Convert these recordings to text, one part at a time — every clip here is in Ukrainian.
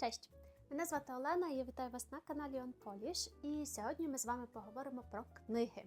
Cześć! Мене звати Олена я вітаю вас на каналі On Polish. І сьогодні ми з вами поговоримо про книги.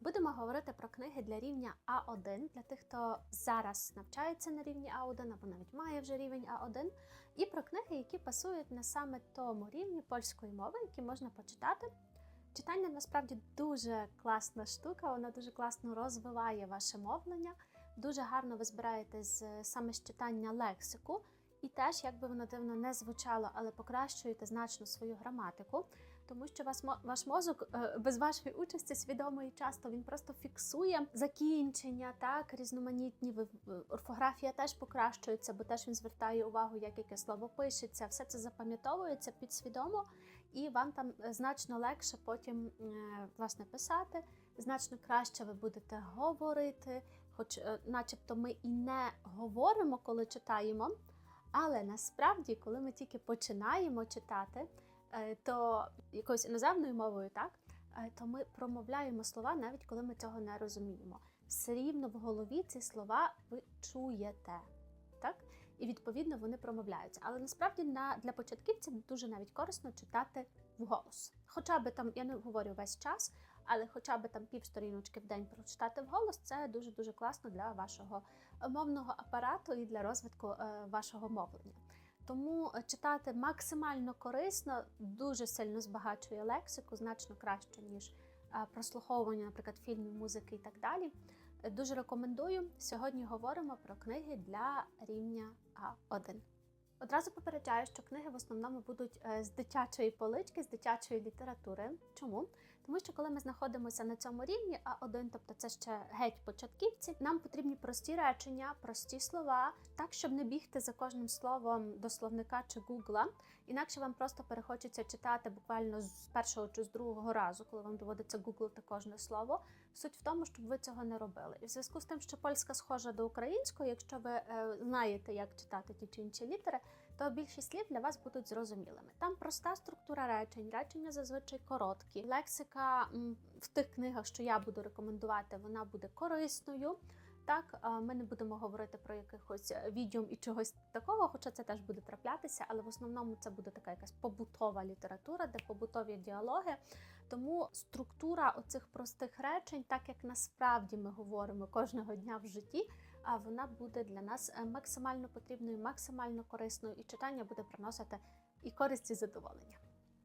Будемо говорити про книги для рівня А1, для тих, хто зараз навчається на рівні А1 або навіть має вже рівень А1, і про книги, які пасують на саме тому рівні польської мови, які можна почитати. Читання насправді дуже класна штука, вона дуже класно розвиває ваше мовлення. Дуже гарно ви збираєте з саме з читання лексику. І теж, як би воно дивно не звучало, але покращуєте значно свою граматику, тому що вас ваш мозок е, без вашої участі свідомої часто він просто фіксує закінчення, так різноманітні орфографія теж покращується, бо теж він звертає увагу, як яке слово пишеться. Все це запам'ятовується підсвідомо, і вам там е, значно легше потім е, власне писати. Значно краще ви будете говорити, хоч, начебто, ми і не говоримо, коли читаємо. Але насправді, коли ми тільки починаємо читати, е, то якоюсь іноземною мовою, так, е, то ми промовляємо слова, навіть коли ми цього не розуміємо. Все рівно в голові ці слова ви чуєте. Так? І відповідно вони промовляються. Але насправді на, для початківців дуже навіть корисно читати вголос. Хоча би там, я не говорю весь час, але хоча б там пів сторіночки в день прочитати вголос, це дуже дуже класно для вашого мовного апарату і для розвитку е, вашого мовлення. Тому е, читати максимально корисно, дуже сильно збагачує лексику, значно краще, ніж е, прослуховування, наприклад, фільмів, музики і так далі. Дуже рекомендую. Сьогодні говоримо про книги для рівня А1. Одразу попереджаю, що книги в основному будуть з дитячої полички, з дитячої літератури. Чому? Тому що коли ми знаходимося на цьому рівні А1, тобто це ще геть початківці, нам потрібні прості речення, прості слова, так щоб не бігти за кожним словом до словника чи гугла. Інакше вам просто перехочеться читати буквально з першого чи з другого разу, коли вам доводиться гуглити кожне слово. Суть в тому, щоб ви цього не робили. І в зв'язку з тим, що польська схожа до української, якщо ви е, знаєте, як читати ті чи інші літери, то більшість слів для вас будуть зрозумілими. Там проста структура речень, речення зазвичай короткі. Лексика в тих книгах, що я буду рекомендувати, вона буде корисною. Так, е, ми не будемо говорити про якихось відьом і чогось такого, хоча це теж буде траплятися, але в основному це буде така якась побутова література, де побутові діалоги. Тому структура оцих простих речень, так як насправді ми говоримо кожного дня в житті, вона буде для нас е, максимально потрібною, максимально корисною, і читання буде приносити і користь, і задоволення.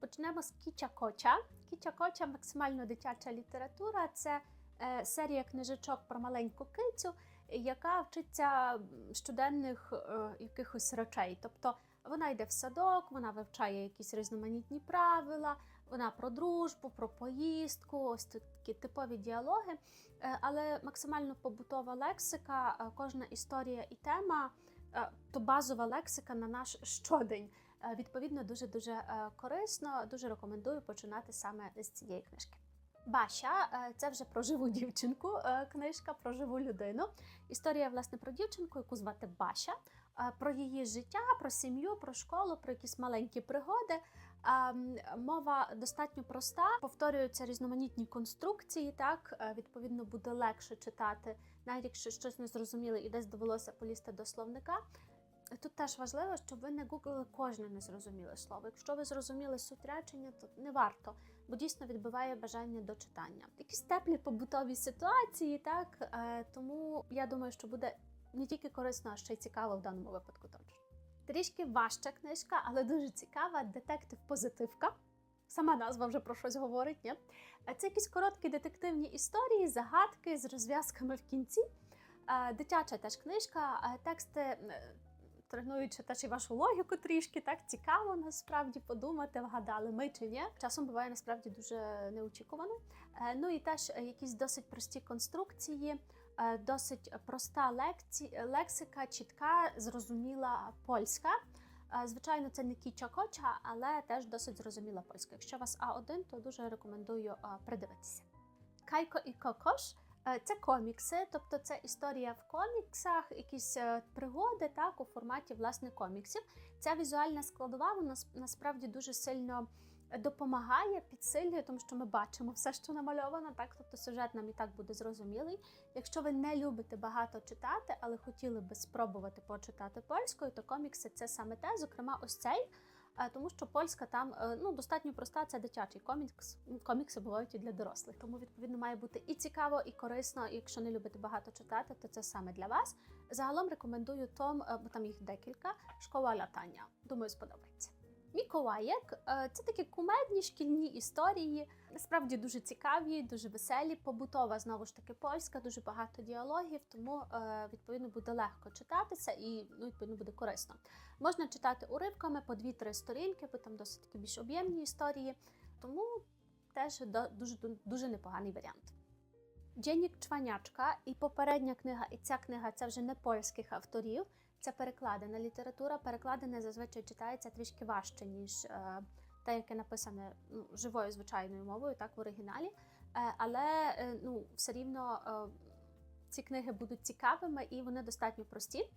Почнемо з Кіча Коча. Кіча Коча максимально дитяча література. Це е, серія книжечок про маленьку кицю, яка вчиться щоденних е, якихось речей. Тобто вона йде в садок, вона вивчає якісь різноманітні правила, вона про дружбу, про поїздку, ось такі типові діалоги, Е, але максимально побутова лексика, е, кожна історія і тема. е, То базова лексика на наш щодень. Відповідно, дуже дуже корисно. Дуже рекомендую починати саме з цієї книжки. Баша е, це вже про живу дівчинку. Книжка про живу людину. Історія власне про дівчинку, яку звати Баша, е, про її життя, про сім'ю, про школу, про якісь маленькі пригоди. А, Мова достатньо проста, повторюються різноманітні конструкції. Так Е, відповідно буде легше читати, навіть якщо щось не зрозуміли і десь довелося полізти до словника. Тут теж важливо, щоб ви не гуглили кожне незрозуміле слово. Якщо ви зрозуміли суть речення, то не варто, бо дійсно відбиває бажання до читання. Якісь теплі побутові ситуації, так Е, тому я думаю, що буде не тільки корисно, а ще й цікаво в даному випадку. Трішки важча книжка, але дуже цікава. Детектив позитивка. Сама назва вже про щось говорить, ні? Е, Це якісь короткі детективні історії, загадки з розв'язками в кінці. Е, Дитяча теж книжка, е, тексти. Тренуючи теж і вашу логіку трішки, так цікаво насправді подумати, вгадали ми чи ні. Часом буває насправді дуже неочікувано. Ну і теж якісь досить прості конструкції, досить проста лексика, чітка, зрозуміла польська. Е, Звичайно, це не кіча коча, але теж досить зрозуміла польська. Якщо у вас А1, то дуже рекомендую е, придивитися. Кайко і Кокош Е, Це комікси, тобто це історія в коміксах, якісь е, пригоди так, у форматі власне коміксів. Ця візуальна складова вона насправді дуже сильно допомагає, підсилює, тому що ми бачимо все, що намальовано, так тобто сюжет нам і так буде зрозумілий. Якщо ви не любите багато читати, але хотіли би спробувати почитати польською, то комікси це саме те. Зокрема, ось цей е, тому що польська там е, ну, достатньо проста, це дитячий комікс. Комікси бувають і для дорослих. Тому, відповідно, має бути і цікаво, і корисно. Якщо не любите багато читати, то це саме для вас. Загалом рекомендую Том, е, бо там їх декілька. Школа латання. Думаю, сподобається. Міколаєк е, це такі кумедні шкільні історії, насправді дуже цікаві, дуже веселі. Побутова знову ж таки польська, дуже багато діалогів, тому е, відповідно буде легко читатися і ну, відповідно буде корисно. Можна читати уривками по 2-3 сторінки, бо там досить такі більш об'ємні історії, тому теж дуже дуже непоганий варіант. Дженік Чванячка і попередня книга, і ця книга це вже не польських авторів. Це перекладена література. Перекладене зазвичай читається трішки важче, ніж е, те, яке написане ну, живою звичайною мовою, так в оригіналі. Е, але е, ну, все рівно е, ці книги будуть цікавими і вони достатньо прості.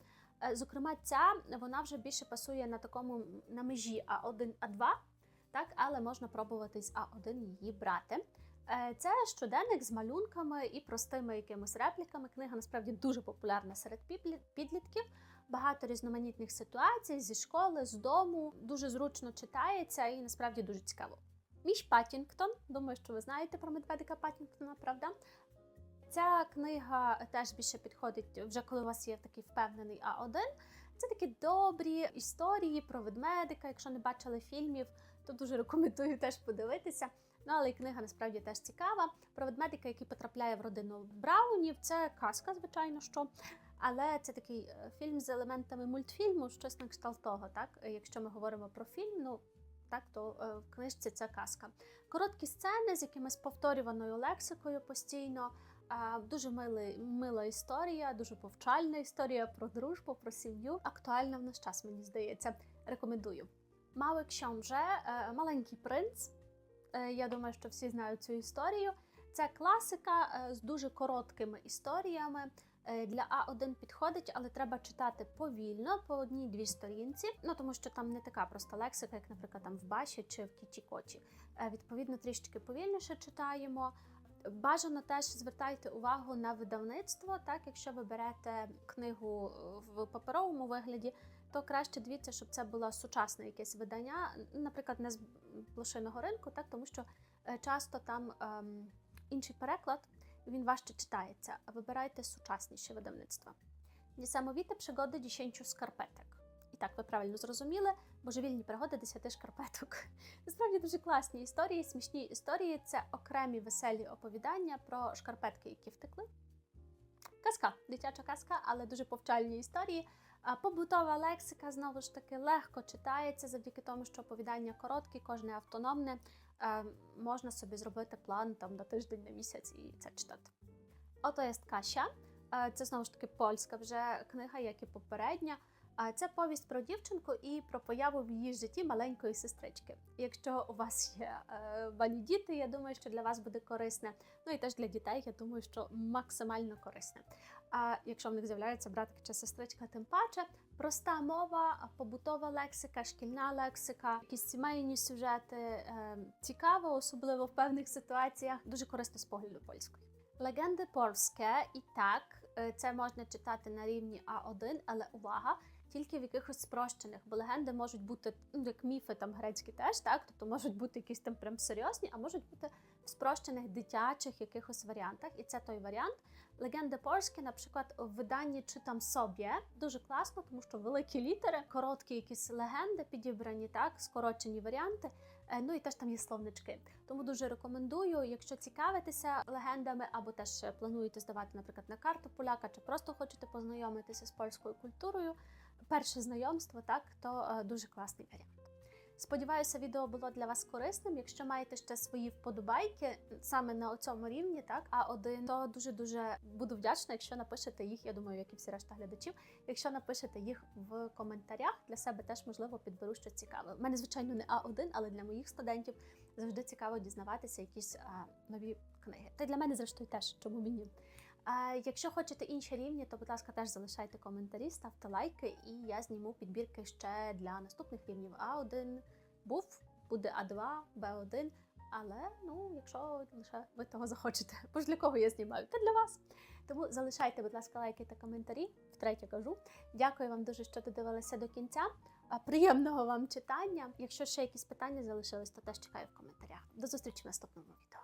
Е, зокрема, ця вона вже більше пасує на такому на межі А1, А2, так, але можна пробувати з А1 її брати. Е, Це щоденник з малюнками і простими якимись репліками. Книга насправді дуже популярна серед підлітків. Багато різноманітних ситуацій зі школи, з дому. Дуже зручно читається і насправді дуже цікаво. Міш Паттінгтон. Думаю, що ви знаєте про медведика Паттінгтона, правда? Ця книга теж більше підходить вже коли у вас є такий впевнений А1. Це такі добрі історії про ведмедика. Якщо не бачили фільмів, то дуже рекомендую теж подивитися. Ну, але і книга насправді теж цікава. Про ведмедика, який потрапляє в родину Браунів. Це казка, звичайно, що. Але це такий е, фільм з елементами мультфільму, щось на кшталт того, так? Е, Якщо ми говоримо про фільм, ну так, то е, в книжці це казка. Короткі сцени з якимось повторюваною лексикою постійно. Дуже милий, мила історія, дуже повчальна історія про дружбу, про сім'ю. Актуальна в наш час, мені здається. Рекомендую. Маły książę, е, маленький принц. Е, Я думаю, що всі знають цю історію. Це класика е, з дуже короткими історіями. Е, Для А1 підходить, але треба читати повільно по одній-дві сторінці. Ну тому що там не така проста лексика, як, наприклад, там в Баші чи в Кіті-Коті. Е, Відповідно, трішки повільніше читаємо. Бажано теж звертайте увагу на видавництво. Так, якщо ви берете книгу в паперовому вигляді, то краще дивіться, щоб це було сучасне якесь видання, наприклад, не з блошиного ринку, так тому що е, часто там ем, інший переклад, він важче читається. Вибирайте сучасніше видавництва. Несамовіте пригоди 10 шкарпеток. І так, ви правильно зрозуміли, божевільні пригоди 10 шкарпеток. Насправді дуже класні історії, смішні історії. Це окремі веселі оповідання про шкарпетки, які втекли. Казка, дитяча казка, але дуже повчальні історії. Побутова лексика знову ж таки легко читається завдяки тому, що оповідання короткі, кожне автономне. Е, можна собі зробити план там на тиждень, на місяць і це читати. Ото є Кася. Е, Це знову ж таки польська вже книга, як і попередня. А це повість про дівчинку і про появу в її житті маленької сестрички. Якщо у вас є е, малі діти, я думаю, що для вас буде корисне. Ну і теж для дітей, я думаю, що максимально корисне. А якщо в них з'являється братик чи сестричка, тим паче проста мова, побутова лексика, шкільна лексика, якісь сімейні сюжети. Е, цікаво, особливо в певних ситуаціях. Дуже корисно з погляду польської. Легенди польське і так е, це можна читати на рівні А1, але увага! Тільки в якихось спрощених, бо легенди можуть бути ну, як міфи там грецькі теж, так тобто можуть бути якісь там прям серйозні, а можуть бути в спрощених дитячих якихось варіантах. І це той варіант. Легенди польські, наприклад, в виданні читам собі дуже класно, тому що великі літери, короткі якісь легенди підібрані, так скорочені варіанти. Е, Ну і теж там є словнички. Тому дуже рекомендую, якщо цікавитеся легендами або теж плануєте здавати, наприклад, на карту поляка, чи просто хочете познайомитися з польською культурою. Перше знайомство, так то е, дуже класний варіант. Сподіваюся, відео було для вас корисним. Якщо маєте ще свої вподобайки саме на цьому рівні, так а один, то дуже дуже буду вдячна, якщо напишете їх. Я думаю, як і всі решта глядачів. Якщо напишете їх в коментарях, для себе теж можливо підберу щось цікаве. У мене звичайно не А1, але для моїх студентів завжди цікаво дізнаватися якісь а, нові книги. Та й для мене зрештою теж чому мені. Якщо хочете інші рівні, то будь ласка, теж залишайте коментарі, ставте лайки, і я зніму підбірки ще для наступних рівнів. А1 був, буде А2, Б1. Але ну, якщо лише ви того захочете, бо ж для кого я знімаю, то для вас. Тому залишайте, будь ласка, лайки та коментарі. Втретє кажу. Дякую вам дуже, що додивилися до кінця. Приємного вам читання. Якщо ще якісь питання залишились, то теж чекаю в коментарях. До зустрічі в наступному відео.